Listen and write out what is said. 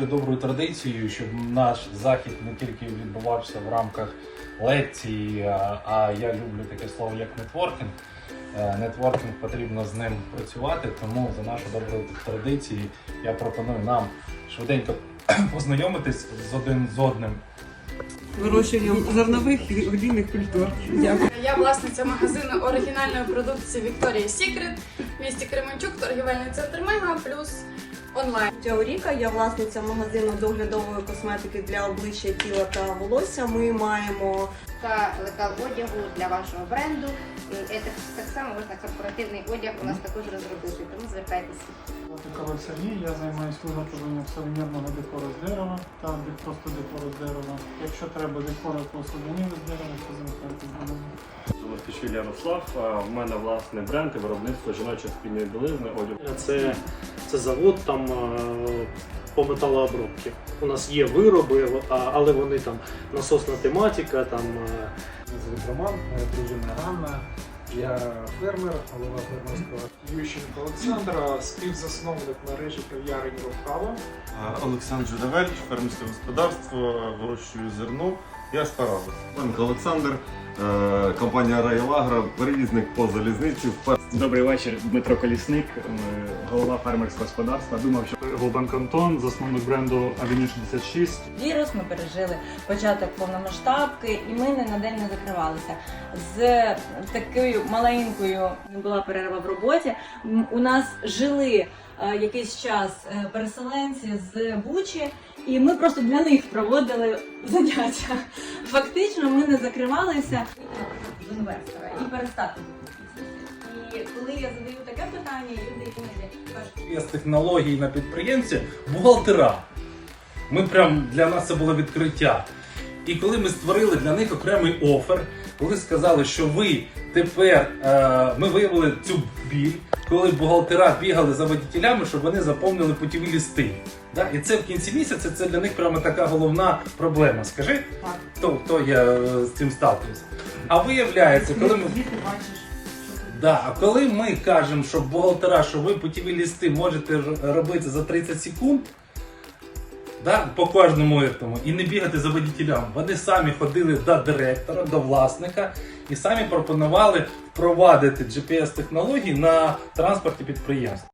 нашою доброю традицією, щоб наш захід не тільки відбувався в рамках лекцій, а, а я люблю таке слово як нетворкінг. Е, Нетворкінг потрібно з ним працювати, тому за нашою доброю традицією я пропоную нам швиденько познайомитись з один з одним. вирощуванням зернових і олійних культур. Дякую. Я власниця магазину оригінальної продукції Victoria's Secret в місті Кременчук, торгівельний центр Мега плюс онлайн. Теоріка, я власниця магазину доглядової косметики для обличчя, тіла та волосся. Ми маємо та лекал одягу для вашого бренду. І це так само можна корпоративний одяг у нас також розробити, тому звертайтеся. Король Сергій, я займаюся виготовленням сувенірного декору з дерева та де- просто декору з дерева. Якщо треба декору по сувеніру з дерева, то звертайтесь до мене. Ярослав. В мене власний бренд і виробництво жіночої спільної білизни, одягу. Це, це завод там е, по металообробці. У нас є вироби, але вони там насосна тематика, там е, Звуть Роман, моя дружина Ганна. Я фермер, голова фермерського Ющенко Олександра, співзасновник мережі кав'ярень Рухава. Олександр Журавель, фермерське господарство, вирощую зерно і аспарагус. Панко Олександр, е, компанія Райлагра, перевізник по залізниці. Добрий вечір, Дмитро Колісник, е, голова фермерського господарства. Думав, що Голбан Кантон, засновник бренду Авеню 66. Вірус ми пережили початок повномасштабки, і ми не на день не закривалися. З такою маленькою була перерва в роботі. У нас жили е, якийсь час переселенці з Бучі, і ми просто для них проводили заняття. Фактично, ми не закривалися з інвестора і перестати. І коли я задаю таке питання, люди кажуть. з технологій на підприємці бухгалтера. Ми прям для нас це було відкриття. І коли ми створили для них окремий офер, коли сказали, що ви тепер е, ми виявили цю біль, коли бухгалтера бігали за водітелями, щоб вони заповнили путіві лісти. Да? І це в кінці місяця це для них прямо така головна проблема. Скажи, хто, хто я е, з цим сталкиваюся. А виявляється, коли ми. Да, а коли ми кажемо, що бухгалтера, що ви путіві лісти можете р- робити за 30 секунд, да, по кожному этому, і не бігати за водітелям. вони самі ходили до директора, до власника і самі пропонували впровадити GPS-технології на транспорті підприємств.